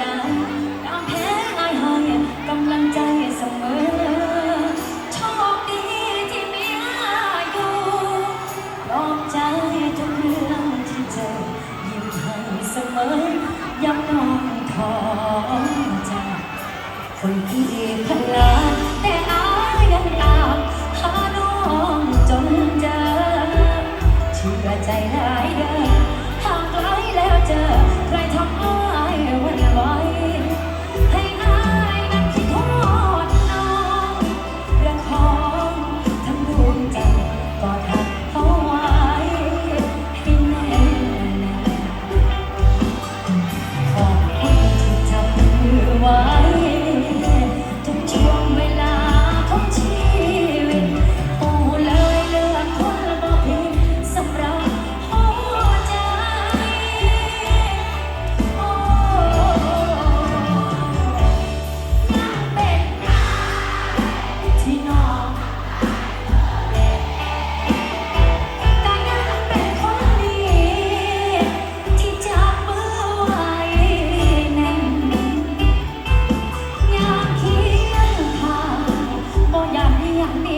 นาน้องแพ้อายใกำลังใจเสมอ โชคดีที่มีอายอยู่ใจทุเรื่องที่เจอ ยิ้มให้เสมอยำน้องทองใจ คนที่พลาดแต่อายยังตามหาน้องจนเจอเชื่อใจายเด้ Amen.